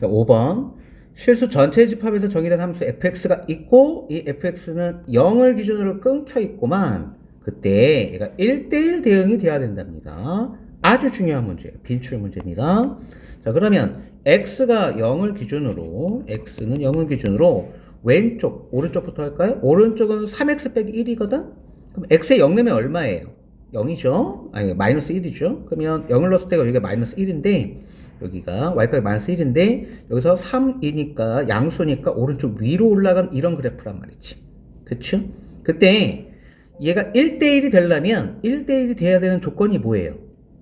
자, 5번. 실수 전체 집합에서 정의된 함수 fx가 있고 이 fx는 0을 기준으로 끊겨 있고만 그때 얘가 1대1 대응이 돼야 된답니다. 아주 중요한 문제예요. 빈출 문제입니다. 자, 그러면 x가 0을 기준으로 x는 0을 기준으로 왼쪽, 오른쪽부터 할까요? 오른쪽은 3x 빼기 1이거든? 그럼 x에 0 넣으면 얼마예요? 0이죠? 아니, 마이너스 1이죠? 그러면 0을 넣었을 때가 여기가 마이너스 1인데, 여기가 y값이 마이너스 1인데, 여기서 3이니까, 양수니까 오른쪽 위로 올라간 이런 그래프란 말이지. 그쵸? 그때 얘가 1대1이 되려면 1대1이 돼야 되는 조건이 뭐예요?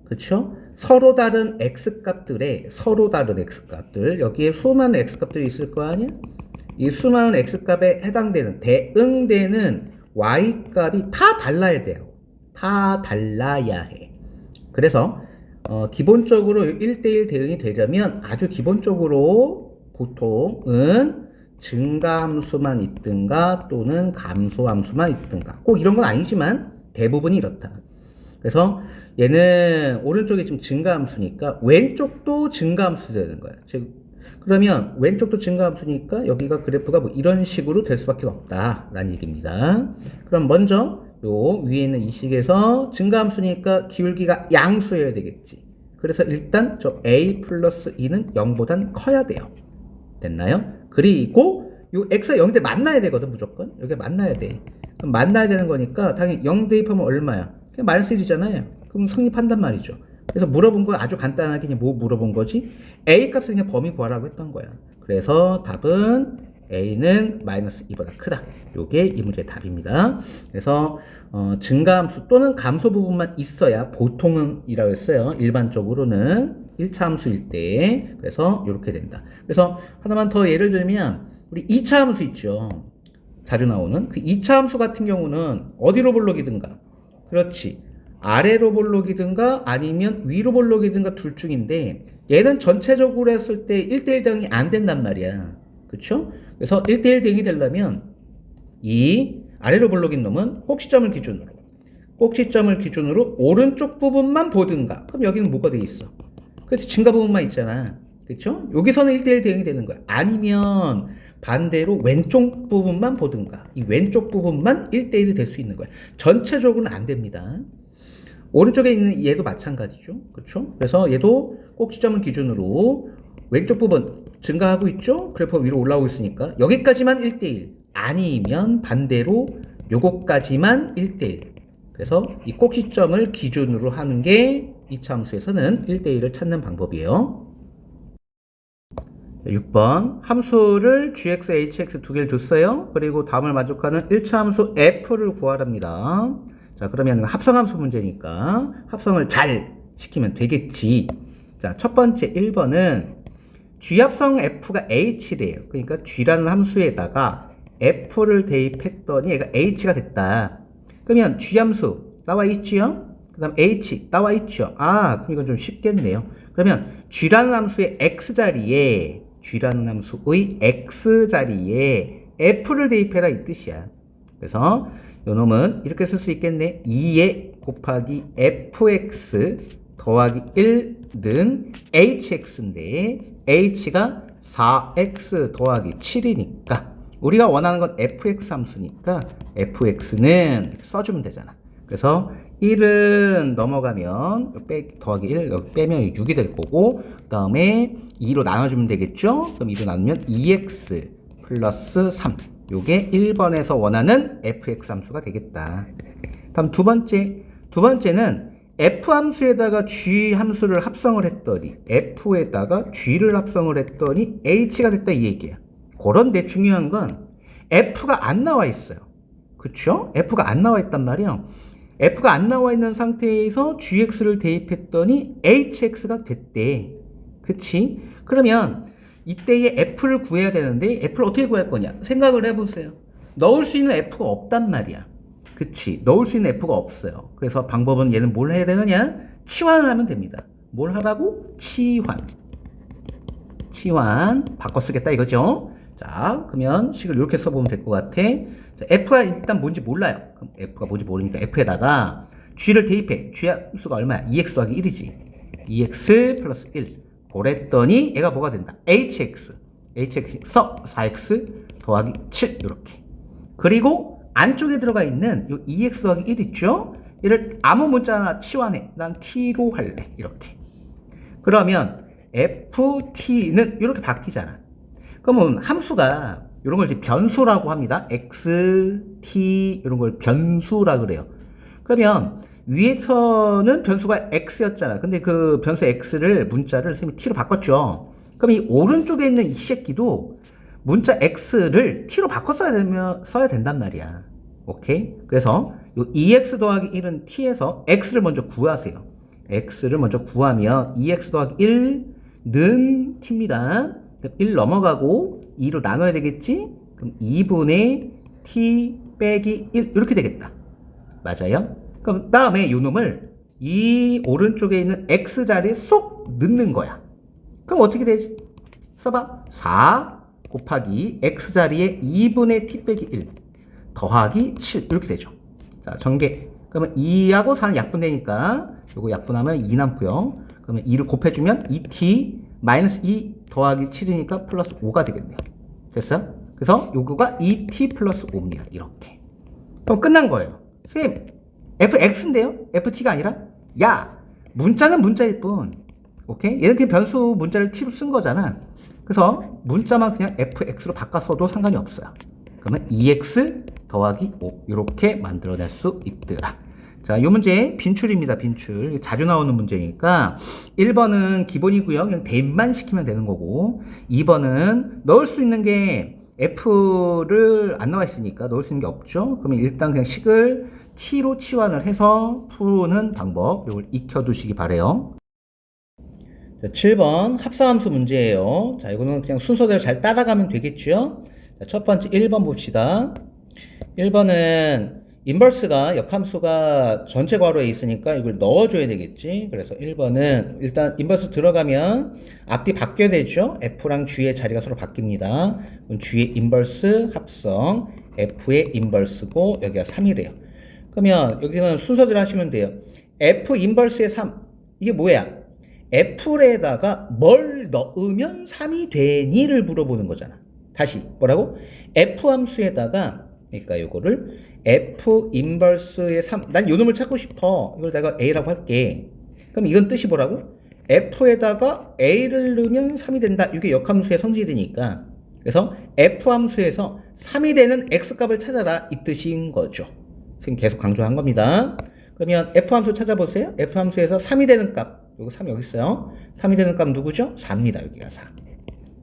그쵸? 서로 다른 x값들의 서로 다른 x값들 여기에 수많은 x값들이 있을 거 아니야? 이 수많은 x값에 해당되는 대응되는 y값이 다 달라야 돼요. 다 달라야 해. 그래서 어, 기본적으로 1대1 대응이 되려면 아주 기본적으로 보통은 증가함수만 있든가 또는 감소함수만 있든가 꼭 이런 건 아니지만 대부분이 이렇다. 그래서 얘는 오른쪽에 지금 증가함수니까 왼쪽도 증가함수 되는 거야. 즉 그러면 왼쪽도 증가함수니까 여기가 그래프가 뭐 이런 식으로 될 수밖에 없다라는 얘기입니다. 그럼 먼저 요 위에 있는 이 식에서 증가함수니까 기울기가 양수여야 되겠지. 그래서 일단 저 a 플러스 2는 0보단 커야 돼요. 됐나요? 그리고 요 x가 0대 만나야 되거든 무조건 여기 만나야 돼 그럼 만나야 되는 거니까 당연히 0 대입하면 얼마야? 그냥 마이너스 1이잖아요 그럼 성립한단 말이죠 그래서 물어본 건 아주 간단하게 그냥 뭐 물어본 거지? a 값을 그냥 범위 구하라고 했던 거야 그래서 답은 a는 마이너스 2보다 크다 요게 이 문제의 답입니다 그래서 어, 증가함수 또는 감소 부분만 있어야 보통은 이라고 했어요 일반적으로는 1차 함수일 때 그래서 이렇게 된다. 그래서 하나만 더 예를 들면 우리 2차 함수 있죠. 자주 나오는 그 2차 함수 같은 경우는 어디로 볼록이든가 그렇지 아래로 볼록이든가 아니면 위로 볼록이든가 둘 중인데 얘는 전체적으로 했을 때 1대1 대응이 안 된단 말이야. 그쵸? 그래서 1대1 대응이 되려면 이 아래로 볼록인 놈은 꼭지점을 기준으로 꼭지점을 기준으로 오른쪽 부분만 보든가 그럼 여기는 뭐가 돼 있어? 그래서 증가 부분만 있잖아. 그쵸? 여기서는 1대1 대응이 되는 거야. 아니면 반대로 왼쪽 부분만 보든가. 이 왼쪽 부분만 1대1이 될 수 있는 거야. 전체적으로는 안 됩니다. 오른쪽에 있는 얘도 마찬가지죠. 그쵸? 그래서 얘도 꼭지점을 기준으로 왼쪽 부분 증가하고 있죠? 그래프 위로 올라오고 있으니까 여기까지만 1대1. 아니면 반대로 요것까지만 1대1. 그래서 이 꼭지점을 기준으로 하는 게 2차 함수에서는 1대1을 찾는 방법이에요. 6번 함수를 gx, hx 두 개를 줬어요. 그리고 다음을 만족하는 1차 함수 f를 구하랍니다. 자 그러면 합성함수 문제니까 합성을 잘 시키면 되겠지. 자 첫 번째 1번은 g합성 f가 h래요. 그러니까 g라는 함수에다가 f를 대입했더니 얘가 h가 됐다. 그러면 g함수 나와 있지요? 그 다음 h 나와 있죠? 아 그럼 이건 좀 쉽겠네요. 그러면 g라는 함수의 x자리에 g라는 함수의 x자리에 f를 대입해라 이 뜻이야. 그래서 요 놈은 이렇게 쓸 수 있겠네. 2에 곱하기 fx 더하기 1는 hx인데 h가 4x 더하기 7이니까 우리가 원하는 건 fx 함수니까 fx는 써주면 되잖아. 그래서 1은 넘어가면 빼, 더하기 1 여기 빼면 6이 될 거고 그 다음에 2로 나눠주면 되겠죠? 그럼 2로 나누면 2x 플러스 3 요게 1번에서 원하는 fx 함수가 되겠다. 다음 두 번째 두 번째는 f 함수에다가 g 함수를 합성을 했더니 f에다가 g를 합성을 했더니 h가 됐다 이 얘기야. 그런데 중요한 건 f가 안 나와 있어요. 그쵸? f가 안 나와 있단 말이야. f가 안 나와 있는 상태에서 gx를 대입했더니 hx가 됐대. 그치? 그러면 이때에 f를 구해야 되는데 f를 어떻게 구할 거냐? 생각을 해보세요. 넣을 수 있는 f가 없단 말이야. 그치? 넣을 수 있는 f가 없어요. 그래서 방법은 얘는 뭘 해야 되느냐? 치환을 하면 됩니다. 뭘 하라고? 치환. 치환. 바꿔 쓰겠다 이거죠? 자, 그러면 식을 이렇게 써보면 될 것 같아. 자, F가 일단 뭔지 몰라요. 그럼 F가 뭔지 모르니까 F에다가 G를 대입해. G 함수가 얼마야? 2X 더하기 1이지. 2X 플러스 1. 보랬더니 얘가 뭐가 된다? hx. hx에서 4x 더하기 7 이렇게. 그리고 안쪽에 들어가 있는 요 2x 더하기 1 있죠? 얘를 아무 문자 하나 치환해. 난 t로 할래. 이렇게. 그러면 ft는 이렇게 바뀌잖아. 그러면 함수가 이런 걸 이제 변수라고 합니다. x, t 이런 걸 변수라 그래요. 그러면 위에서는 변수가 x였잖아. 근데 그 변수 x를 문자를 선생님이 t로 바꿨죠. 그럼 이 오른쪽에 있는 이 새끼도 문자 x를 t로 바꿔 써야 되면 써야 된단 말이야. 오케이? 그래서 요 2x 더하기 1은 t에서 x를 먼저 구하세요. x를 먼저 구하면 2x 더하기 1는 t입니다. 그럼 1 넘어가고 2로 나눠야 되겠지? 그럼 2분의 t 빼기 1 이렇게 되겠다. 맞아요? 그럼 다음에 요 놈을 이 오른쪽에 있는 x 자리에 쏙 넣는 거야. 그럼 어떻게 되지? 써봐. 4 곱하기 x 자리에 2분의 t 빼기 1 더하기 7 이렇게 되죠. 자, 전개. 그러면 2하고 4는 약분되니까 요거 약분하면 2 남고요. 그러면 2를 곱해주면 2t 마이너스 2 더하기 7이니까 플러스 5가 되겠네요. 됐어요? 그래서 요거가 2t 플러스 5입니다. 이렇게. 그럼 끝난 거예요. 선생님, fx인데요? ft가 아니라? 야! 문자는 문자일 뿐. 오케이? 얘는 그냥 변수 문자를 t로 쓴 거잖아. 그래서 문자만 그냥 fx로 바꿨어도 상관이 없어요. 그러면 2x 더하기 5 이렇게 만들어낼 수 있더라. 자, 이 문제 빈출입니다. 빈출. 자주 나오는 문제니까 1번은 기본이고요. 그냥 대입만 시키면 되는 거고 2번은 넣을 수 있는 게 f를 안 나와 있으니까 넣을 수 있는 게 없죠. 그러면 일단 그냥 식을 t로 치환을 해서 푸는 방법 이걸 익혀 두시기 바래요. 자, 7번 합사함수 문제예요. 자, 이거는 그냥 순서대로 잘 따라가면 되겠죠? 자, 첫 번째 1번 봅시다. 1번은 인버스가 역함수가 전체 괄호에 있으니까 이걸 넣어줘야 되겠지. 그래서 1번은 일단 인버스 들어가면 앞뒤 바뀌어야 되죠. F랑 G의 자리가 서로 바뀝니다. 그럼 G의 인버스 합성, F의 인버스고 여기가 3이래요. 그러면 여기는 순서대로 하시면 돼요. F 인버스의 3. 이게 뭐야? F에다가 뭘 넣으면 3이 되니를 물어보는 거잖아. 다시 뭐라고? F 함수에다가 그러니까 요거를 F 인버스의 3. 난 요 놈을 찾고 싶어. 이걸 내가 A라고 할게. 그럼 이건 뜻이 뭐라고? F에다가 A를 넣으면 3이 된다. 이게 역함수의 성질이니까. 그래서 F 함수에서 3이 되는 X값을 찾아라. 이 뜻인 거죠. 지금 계속 강조한 겁니다. 그러면 F 함수 찾아보세요. F 함수에서 3이 되는 값. 요거 3 여기 있어요. 3이 되는 값 누구죠? 4입니다. 여기가 4.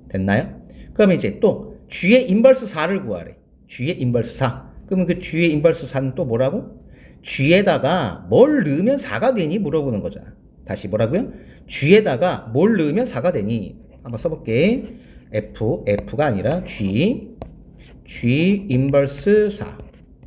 됐나요? 그러면 이제 또 G의 인버스 4를 구하래. G의 인버스 4. 그러면 그 G의 인버스 4는 또 뭐라고? G에다가 뭘 넣으면 4가 되니 물어보는 거잖아. 다시 뭐라고요? G에다가 뭘 넣으면 4가 되니? 한번 써볼게. F, F가 아니라 G, G 인버스 4.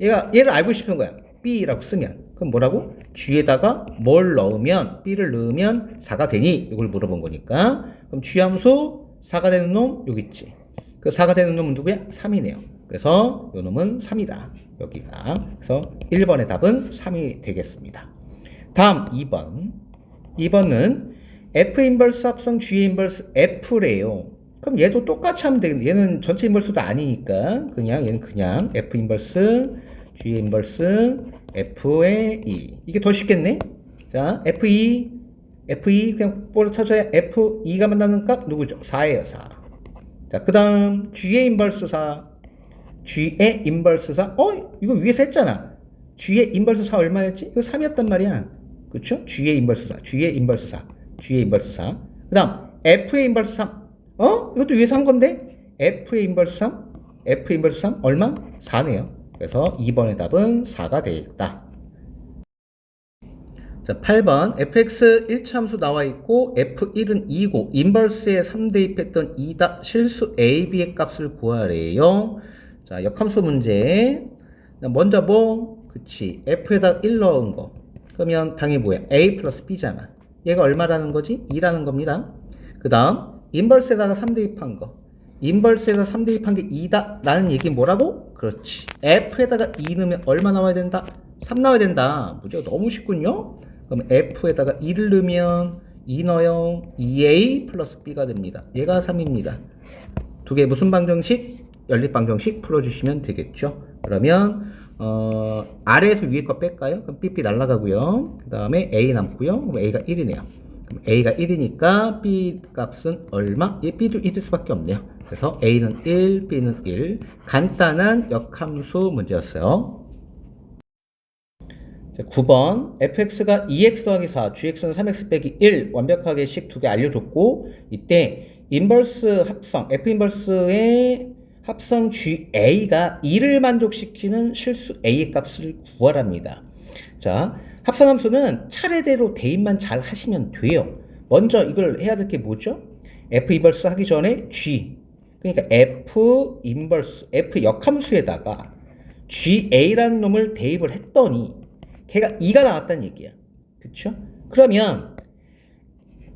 얘가 얘를 알고 싶은 거야. B라고 쓰면. 그럼 뭐라고? G에다가 뭘 넣으면 B를 넣으면 4가 되니? 이걸 물어본 거니까. 그럼 G 함수 4가 되는 놈 여기 있지. 그 4가 되는 놈은 누구야? 3이네요. 그래서 요 놈은 3이다. 여기가. 그래서 1번의 답은 3이 되겠습니다. 다음 2번. 2번은 F 인버스 합성 G 인버스 F래요. 그럼 얘도 똑같이 하면 되겠네. 얘는 전체 인버스도 아니니까 그냥 얘는 그냥 F 인버스 G 인버스 F의 2. 이게 더 쉽겠네. 자, F2 F2 그냥 볼을 쳐줘야 F2가 만나는 값 누구죠? 4예요, 4. 자, 그 다음 G의 인버스 4. G의 인버스 4. 어? 이거 위에서 했잖아. G의 인버스 4 얼마였지? 이거 3이었단 말이야. 그쵸? G의 인버스 4. G의 인버스 4. G의 인버스 4. 그 다음 F의 인버스 3. 어? 이것도 위에서 한 건데? F의 인버스 3. F 인버스 3 얼마? 4네요. 그래서 2번의 답은 4가 되겠다. 자, 8번 fx 1차 함수 나와 있고 f1은 2고 인버스에 3 대입했던 2다 실수 ab의 값을 구하래요. 자, 역함수 문제. 먼저 뭐? 그치. f에다 1 넣은 거. 그러면 당연히 뭐야? a 플러스 b잖아. 얘가 얼마라는 거지? 2라는 겁니다. 그 다음 인버스에다가 3 대입한 거. 인버스에다 3 대입한 게 2다 라는 얘기 뭐라고? 그렇지. f에다가 2 넣으면 얼마 나와야 된다? 3 나와야 된다. 문제가 너무 쉽군요. 그럼 f에다가 2를 넣으면 2 넣어요. 2a 플러스 b가 됩니다. 얘가 3입니다. 두 개 무슨 방정식? 연립 방정식 풀어주시면 되겠죠. 그러면 어, 아래에서 위에 거 뺄까요? 그럼 pp 날라가고요. 그 다음에 a 남고요. 그럼 a가 1이네요. 그럼 a가 1이니까 b 값은 얼마? 예, b도 1일 수밖에 없네요. 그래서 a는 1, b는 1. 간단한 역함수 문제였어요. 자, 9번 fx가 2x 더하기 4, gx는 3x 빼기 1 완벽하게 식 두 개 알려줬고 이때 인버스 합성 f 인버스의 합성 ga가 2를 만족시키는 실수 a의 값을 구하랍니다. 자, 합성함수는 차례대로 대입만 잘 하시면 돼요. 먼저 이걸 해야 될 게 뭐죠? f 인버스 하기 전에 g 그러니까 f 인버스 f 역함수에다가 ga라는 놈을 대입을 했더니 걔가 2가 나왔다는 얘기야. 그쵸? 그러면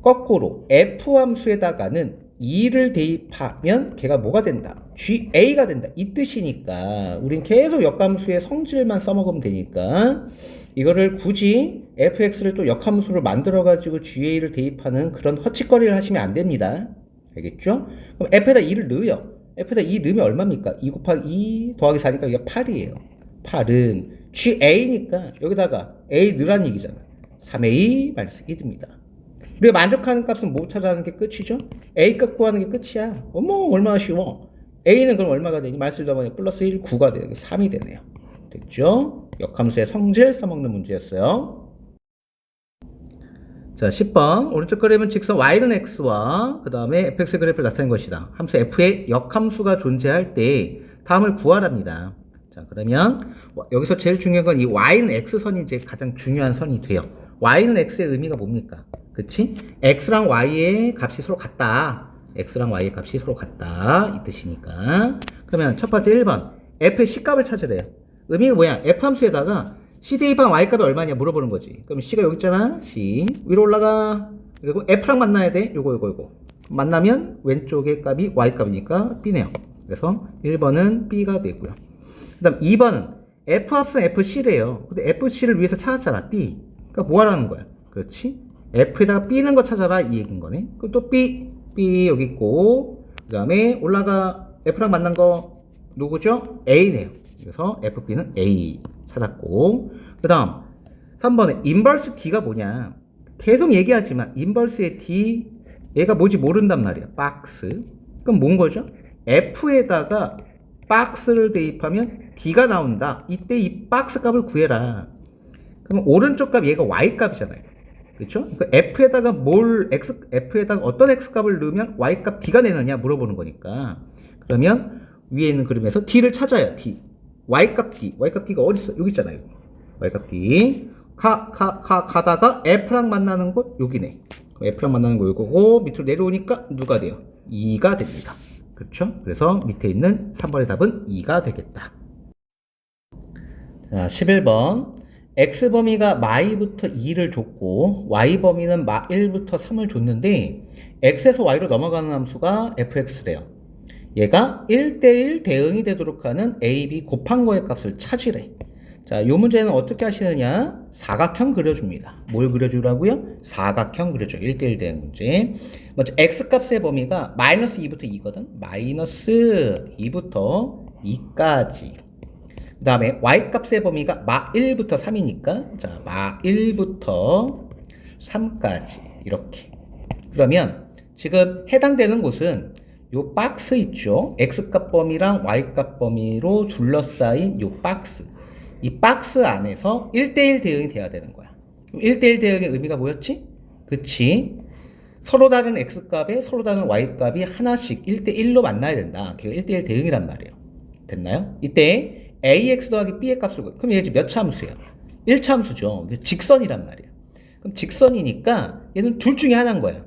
거꾸로 f 함수에다가는 2를 대입하면 걔가 뭐가 된다? ga가 된다. 이 뜻이니까 우린 계속 역함수의 성질만 써먹으면 되니까 이거를 굳이 fx를 또 역함수로 만들어 가지고 ga를 대입하는 그런 헛짓거리를 하시면 안 됩니다. 알겠죠? 그럼 f에다 2를 넣어요. f에다 2 넣으면 얼마입니까? 2 곱하기 2 더하기 4니까 이게 8이에요. 8은 GA니까 여기다가 A 넣으라는 얘기잖아. 3A 마이너스 1입니다. 우리가 만족하는 값은 뭐 찾아가는 게 끝이죠? A 값 구하는 게 끝이야. 어머, 얼마나 쉬워. A는 그럼 얼마가 되니? 마이너스 1 더하니 플러스 1, 9가 돼요. 3이 되네요. 됐죠? 역함수의 성질 써먹는 문제였어요. 자, 10번. 오른쪽 그림은 직선 y는 x와 그 다음에 fx의 그래프를 나타낸 것이다. 함수 f의 역함수가 존재할 때 다음을 구하랍니다. 자, 그러면 여기서 제일 중요한 건 이 y는 x선이 이제 가장 중요한 선이 돼요. y는 x의 의미가 뭡니까? 그치? x랑 y의 값이 서로 같다. x랑 y의 값이 서로 같다. 이 뜻이니까. 그러면 첫 번째 1번. f의 c값을 찾으래요. 의미가 뭐야? f 함수에다가 c 대입한 y 값이 얼마냐 물어보는 거지. 그럼 c가 여기 있잖아. c. 위로 올라가. 그리고 f랑 만나야 돼. 요거, 요거, 요거. 만나면 왼쪽의 값이 y 값이니까 b네요. 그래서 1번은 b가 되고요. 그 다음 2번은 F 합성 FC래요. 근데 FC를 위해서 찾았잖아, B. 그러니까 뭐 하라는 거야? 그렇지? F에다가 B는 거 찾아라, 이 얘기인 거네. 그럼 또 B, B 여기 있고, 그 다음에 올라가 F랑 만난 거 누구죠? A네요. 그래서 FB는 A 찾았고, 그 다음 3번에 인버스 D가 뭐냐? 계속 얘기하지만 인버스의 D, 얘가 뭔지 모른단 말이야. 박스. 그럼 뭔 거죠? F에다가 박스를 대입하면 D가 나온다. 이때 이 박스 값을 구해라. 그럼 오른쪽 값 얘가 Y 값이잖아요. 그렇죠? 그 F에다가 뭘 X F에다가 어떤 X 값을 넣으면 Y 값 D가 내느냐 물어보는 거니까. 그러면 위에 있는 그림에서 D를 찾아요. D. Y 값 D. Y 값 D가 어디 있어? 여기 있잖아요. Y 값 D. 가, 가, 가, 가다가 F랑 만나는 곳 여기네. F랑 만나는 거 이거고 밑으로 내려오니까 누가 돼요? 2가 됩니다. 그렇죠? 그래서 밑에 있는 3번의 답은 2가 되겠다. 자, 11번. x 범위가 마이부터 2를 줬고 y 범위는 마 1부터 3을 줬는데 x에서 y로 넘어가는 함수가 fx래요. 얘가 1대1 대응이 되도록 하는 a, b 곱한 거의 값을 찾으래. 자, 이 문제는 어떻게 하시느냐? 사각형 그려줍니다. 뭘 그려주라고요? 사각형 그려줘. 1대1 대응 문제. 먼저 x 값의 범위가 마이너스 2부터 2거든. 마이너스 2부터 2까지. 그 다음에 y 값의 범위가 마 1부터 3이니까 자, 마 1부터 3까지 이렇게. 그러면 지금 해당되는 곳은 요 박스 있죠. x값 범위랑 y값 범위로 둘러싸인 요 박스. 이 박스 안에서 1대1 대응이 돼야 되는 거야. 1대1 대응의 의미가 뭐였지? 그치? 서로 다른 x값에 서로 다른 y값이 하나씩 1대1로 만나야 된다. 그게 1대1 대응이란 말이에요. 됐나요? 이때 ax 더하기 b의 값을. 그럼 얘 지금 몇? 1차 함수죠. 직선이란 말이야. 그럼 직선이니까 얘는 둘 중에 하나인 거야.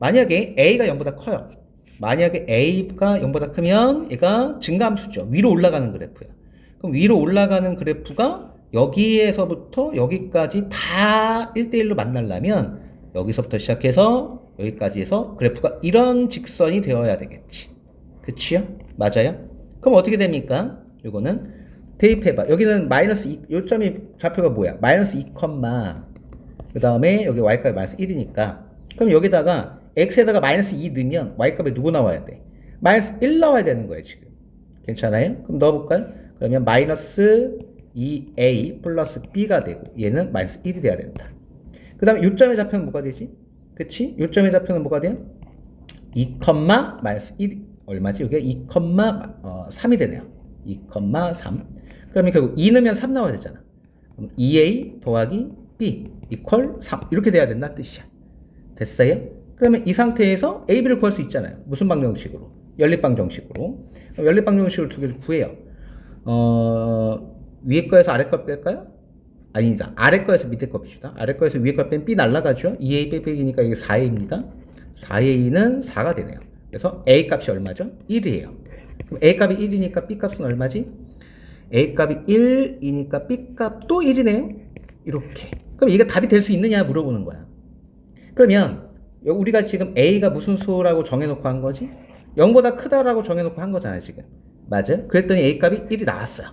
만약에 a가 0보다 커요. 만약에 a가 0보다 크면 얘가 증가함수죠. 위로 올라가는 그래프야. 그럼 위로 올라가는 그래프가 여기에서부터 여기까지 다 1대1로 만나려면 여기서부터 시작해서 여기까지 해서 그래프가 이런 직선이 되어야 되겠지. 그치요? 맞아요? 그럼 어떻게 됩니까? 이거는 대입해봐. 여기는 마이너스 2, 요점이 좌표가 뭐야? 마이너스 2, 그 다음에 여기 y값이 마이너스 1이니까 그럼 여기다가 x에다가 마이너스 2 넣으면 y값에 누구 나와야 돼? 마이너스 1 나와야 되는 거예요, 지금. 괜찮아요? 그럼 넣어볼까요? 그러면 마이너스 2a 플러스 b가 되고 얘는 마이너스 1이 돼야 된다. 그 다음에 요점의 좌표는 뭐가 되지? 그치? 요점의 좌표는 뭐가 돼요? 2, 마이너스 1 얼마지? 여기가 2, 어, 3이 되네요. 2, 3 그러면 결국 2 넣으면 3 나와야 되잖아. 그럼 2a 더하기 b 이퀄 3 이렇게 돼야 된다 뜻이야. 됐어요? 그러면 이 상태에서 a, b를 구할 수 있잖아요. 무슨 방정식으로? 연립방 정식으로. 그럼 연립방 정식으로 두 개를 구해요. 어, 위에 거에서 아래 거 뺄까요? 아니다. 아래 거에서 밑에 거 뺍시다. 아래 거에서 위에 거 빼면 b 날라가죠. 2a 빼빼기니까 이게 4a입니다. 4a는 4가 되네요. 그래서 a 값이 얼마죠? 1이에요. 그럼 a 값이 1이니까 b 값은 얼마지? a 값이 1이니까 b 값도 1이네요. 이렇게. 그럼 이게 답이 될 수 있느냐 물어보는 거야. 그러면 여- 우리가 지금 a가 무슨 수라고 정해놓고 한 거지? 0보다 크다라고 정해놓고 한 거잖아요 지금. 맞아요? 그랬더니 a 값이 1이 나왔어요.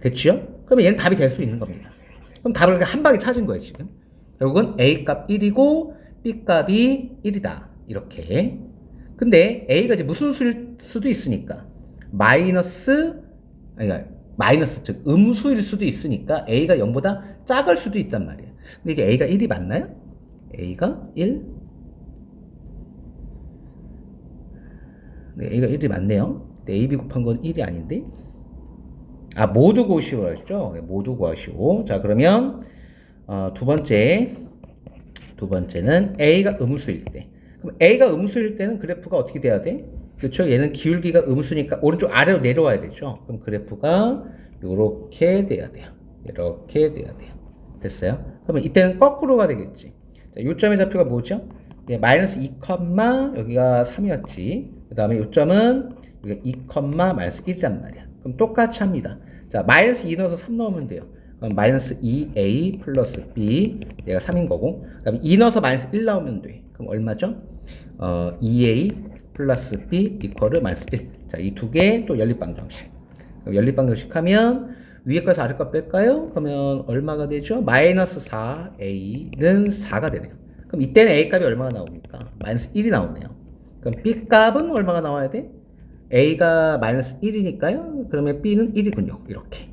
됐죠? 그러면 얘는 답이 될 수 있는 겁니다. 그럼 답을 한 방에 찾은 거예요 지금. 결국은 a 값 1이고 b 값이 1이다. 이렇게. 근데 a가 이제 무슨 수일 수도 있으니까 마이너스 아니 마이너스 즉 음수일 수도 있으니까 a가 0보다 작을 수도 있단 말이에요. 근데 이게 a가 1이 맞나요? a가 1? 네, a가 1이 맞네요. 근데 ab 곱한 건 1이 아닌데. 아, 모두 구하시오 했죠? 네, 모두 구하시오. 자, 그러면 어, 두 번째 두 번째는 a가 음수일 때. 그럼 a가 음수일 때는 그래프가 어떻게 돼야 돼? 그렇죠? 얘는 기울기가 음수니까 오른쪽 아래로 내려와야 되죠. 그럼 그래프가 이렇게 돼야 돼요. 이렇게 돼야 돼요. 됐어요? 그러면 이때는 거꾸로가 되겠지. 자, 요점의 좌표가 뭐죠? 네, 마이너스 2, 여기가 3이었지. 그 다음에 요점은 여기가 2, 마이너스 1이란 말이야. 그럼 똑같이 합니다. 자, 마이너스 2 넣어서 3 넣으면 돼요. 그럼 마이너스 2a 플러스 b 얘가 3인 거고 그 다음에 2 넣어서 마이너스 1 나오면 돼. 그럼 얼마죠? 어, 2a 플러스 b 이퀄을 마이너스 1. 자, 이 두 개 또 연립방정식. 연립방정식 하면 위에 거에서 아래 거 뺄까요? 그러면 얼마가 되죠? 마이너스 4a는 4가 되네요. 그럼 이때는 a 값이 얼마가 나옵니까? 마이너스 1이 나오네요. 그럼 b 값은 얼마가 나와야 돼? a가 마이너스 1이니까요. 그러면 b는 1이군요. 이렇게.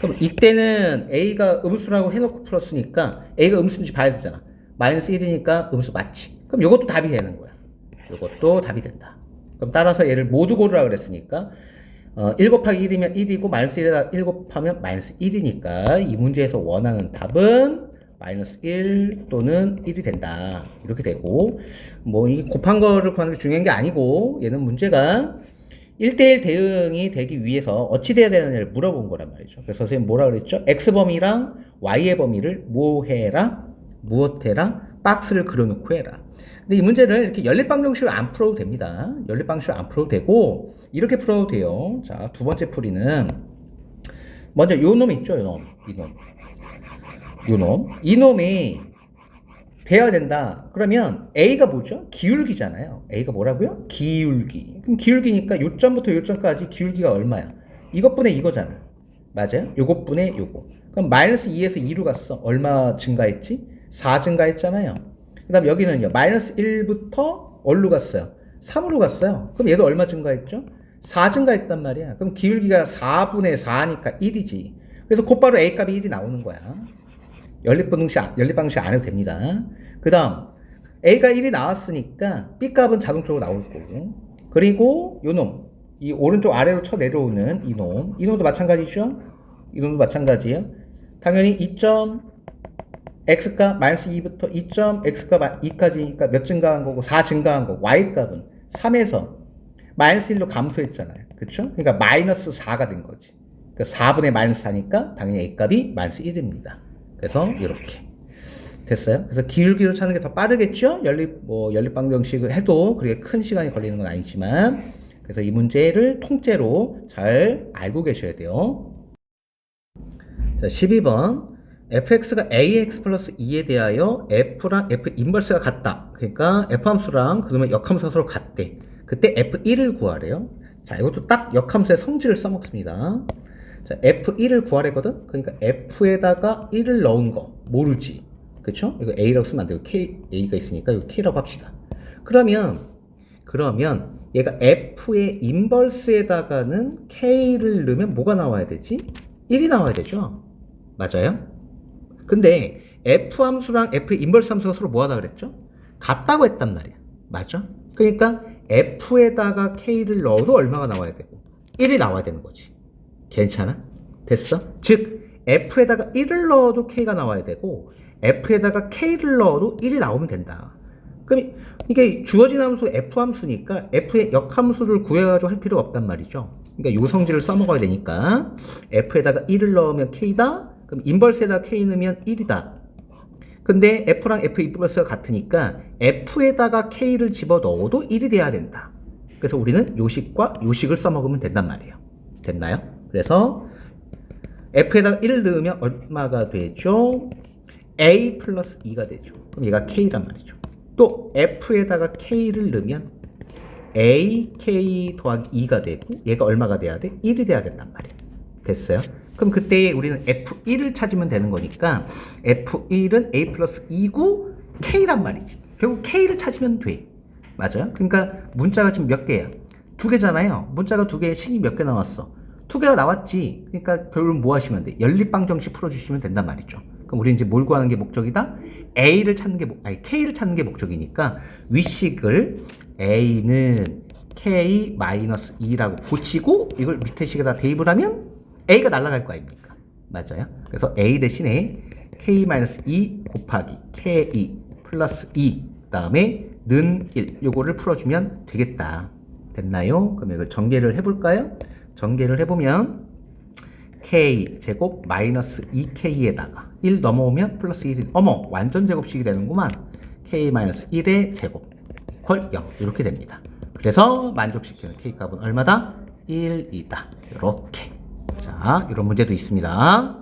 그럼 이때는 a가 음수라고 해놓고 풀었으니까 a가 음수인지 봐야 되잖아. 마이너스 1이니까 음수 맞지. 그럼 이것도 답이 되는 거야. 이것도 답이 된다. 그럼 따라서 얘를 모두 고르라 그랬으니까 어, 1 곱하기 1이면 1이고 마이너스 1에다 1 곱하면 마이너스 1이니까 이 문제에서 원하는 답은 마이너스 1 또는 1이 된다. 이렇게 되고 뭐이 곱한 거를 구하는 게 중요한 게 아니고 얘는 문제가 1대1 대응이 되기 위해서 어찌 돼야 되느냐를 물어본 거란 말이죠. 그래서 선생님 뭐라 그랬죠? X범위랑 Y의 범위를 뭐 해라? 무엇 해라? 박스를 그려놓고 해라. 근데 이 문제를 이렇게 연립 방정식으로 안 풀어도 됩니다. 연립 방식으로 안 풀어도 되고 이렇게 풀어도 돼요. 자, 두 번째 풀이는 먼저 요 놈 있죠, 요 놈. 이 놈. 요 놈. 이 놈이 돼야 된다. 그러면 A가 뭐죠? 기울기잖아요. A가 뭐라고요? 기울기. 그럼 기울기니까 요점부터 요점까지 기울기가 얼마야? 이것분의 이거잖아. 맞아요? 요것분의 요거. 그럼 마이너스 2에서 2로 갔어. 얼마 증가했지? 4 증가했잖아요. 그 다음 여기는요. 마이너스 1부터 얼로 갔어요? 3으로 갔어요. 그럼 얘도 얼마 증가했죠? 4 증가했단 말이야. 그럼 기울기가 4분의 4니까 1이지. 그래서 곧바로 A 값이 1이 나오는 거야. 연립방정식, 연립방정식 안 해도 됩니다. 그 다음, A가 1이 나왔으니까 B 값은 자동적으로 나올 거고. 그리고 요 놈, 이 오른쪽 아래로 쳐 내려오는 이 놈, 이 놈도 마찬가지죠? 이 놈도 마찬가지예요. 당연히 2. x값 마이너스 2부터 2.x값 2까지니까 몇 증가한 거고 4 증가한 거고 y값은 3에서 마이너스 1로 감소했잖아요. 그쵸? 그러니까 마이너스 4가 된 거지. 그 4분의 마이너스 4니까 당연히 a값이 마이너스 1입니다. 그래서 이렇게 됐어요. 그래서 기울기로 찾는 게 더 빠르겠죠? 연립 뭐 연립 방 정식을 해도 그렇게 큰 시간이 걸리는 건 아니지만 그래서 이 문제를 통째로 잘 알고 계셔야 돼요. 자, 12번 fx가 ax 플러스 2에 대하여 f랑 f 인버스가 같다. 그러니까 f 함수랑 그러면 역함수가 서로 같대. 그때 f1을 구하래요. 자, 이것도 딱 역함수의 성질을 써먹습니다. 자, f1을 구하래거든. 그러니까 f에다가 1을 넣은 거 모르지. 그쵸? 이거 A라고 쓰면 안 되고 K, A가 있으니까 이거 K라고 합시다. 그러면, 그러면 얘가 F의 인버스에다가는 K를 넣으면 뭐가 나와야 되지? 1이 나와야 되죠? 맞아요? 근데 F 함수랑 F의 인버스 함수가 서로 뭐하다 그랬죠? 같다고 했단 말이야. 맞아? 그러니까 F에다가 K를 넣어도 얼마가 나와야 되고 1이 나와야 되는 거지. 괜찮아? 됐어? 즉 F에다가 1을 넣어도 K가 나와야 되고 F에다가 K를 넣어도 1이 나오면 된다. 그럼 이게 주어진 함수 F 함수니까 F의 역함수를 구해가지고 할 필요가 없단 말이죠. 그러니까 요 성질을 써먹어야 되니까 F에다가 1을 넣으면 K다. 그럼 인버스에다가 K 넣으면 1이다. 근데 F랑 F 인버스가 같으니까 F에다가 K를 집어 넣어도 1이 돼야 된다. 그래서 우리는 요식과 요식을 써먹으면 된단 말이에요. 됐나요? 그래서 F에다가 1을 넣으면 얼마가 되죠? A 플러스 2가 되죠. 그럼 얘가 K란 말이죠. 또 F에다가 K를 넣으면 A, K 더하기 2가 되고 얘가 얼마가 돼야 돼? 1이 돼야 된단 말이에요. 됐어요? 그럼 그때 우리는 F1을 찾으면 되는 거니까 F1은 A 플러스 2고 K란 말이지. 결국 K를 찾으면 돼. 맞아요? 그러니까 문자가 지금 몇 개야? 두 개잖아요. 문자가 두 개에 신이 몇 개 나왔어? 두 개가 나왔지. 그러니까 결국은 뭐 하시면 돼? 연립방 정식 풀어주시면 된단 말이죠. 그럼 우리는 이제 뭘 구하는 게 목적이다? A를 찾는 게, 목- 아니, K를 찾는 게 목적이니까 위식을 A는 K 마이너스 2라고 고치고 이걸 밑에 식에다 대입을 하면 A가 날아갈 거 아닙니까? 맞아요. 그래서 A 대신에 K 마이너스 2 곱하기 K 플러스 2 다음에 는 1 요거를 풀어주면 되겠다. 됐나요? 그럼 이걸 전개를 해볼까요? 전개를 해보면 k 제곱 마이너스 2k에다가 1 넘어오면 플러스 1이 어머 완전 제곱식이 되는구만. K 마이너스 1의 제곱 이퀄 0 이렇게 됩니다. 그래서 만족시키는 k 값은 얼마다? 1이다. 이렇게. 자 이런 문제도 있습니다